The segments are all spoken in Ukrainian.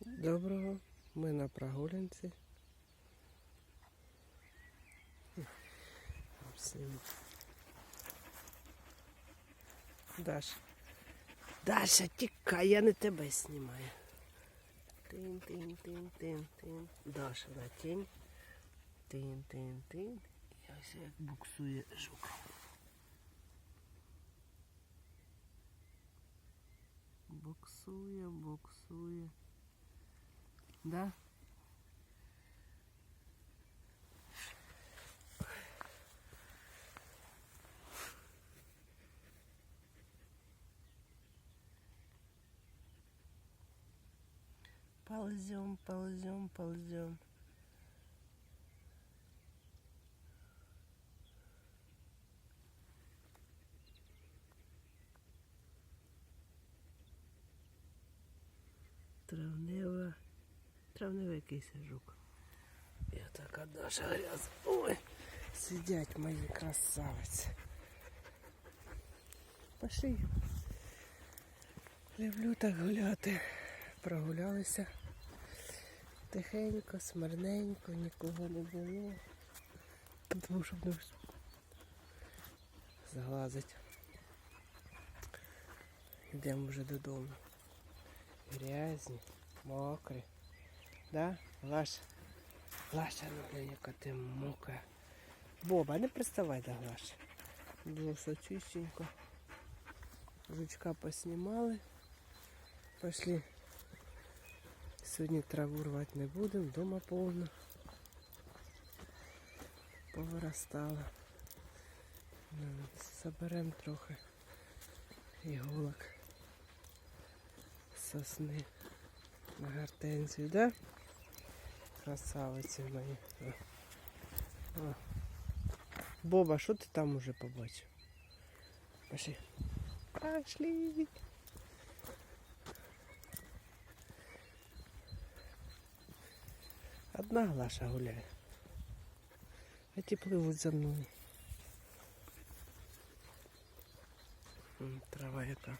Доброго. Ми на прогулянці. Даша. Даша, тікай, я не тебе знімаю. Тин, тин, тин, тин, тин. Даша на тінь. Тин, тин, тин. І ось як буксує жук. Буксує, буксує. Да? Ползем, ползем, ползем. Травнева. Травневий жук. Я така Даша грязь. Ой, сидять мої красавиці. Пошли. Люблю так гуляти. Прогулялися. Тихенько, смирненько, нікого не було. Тому щоб не зглазить. Йдемо вже додому. Грязні, мокрі. Да? Глаш. Глаша, ну блин, яка ти мокра. Боба, не приставай до Глаші. Було чистенько. Жучка поснімали. Пошли. Сьогодні траву рвати не будемо, вдома повно. Повиростало. Ну, Заберемо трохи іголок сосни на гортензію, да? Красавиці мої. О. О. Боба, що ти там уже побачив? Пошли. Пошли. Одна Глаша гуляє. А ті пливуть за мною. М, Трава яка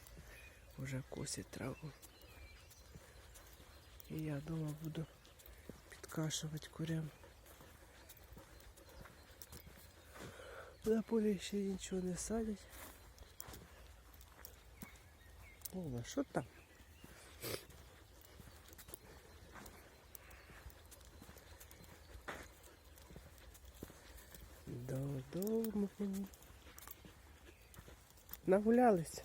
вже косить траву. І я дома буду Підкашувати курям. На полі ще нічого не садять. Ола, що там? Додому. Нагулялись.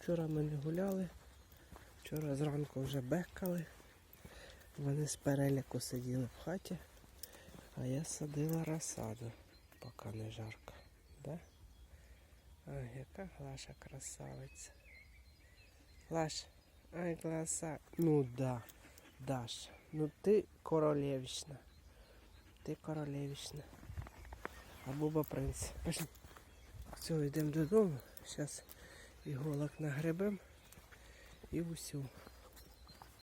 Вчора ми не гуляли. Вчора зранку вже бекали. Вони з переляку сиділи в хаті, а я садила розсаду, поки не жарко. Да? Ай, яка Глаша красавиця. Глаш, ай, краса. Ну да, Даша. Ну ти королевична. Ти королевична. А Буба принц. Пошли. Все, йдемо додому. Зараз іголок нагребем і усю.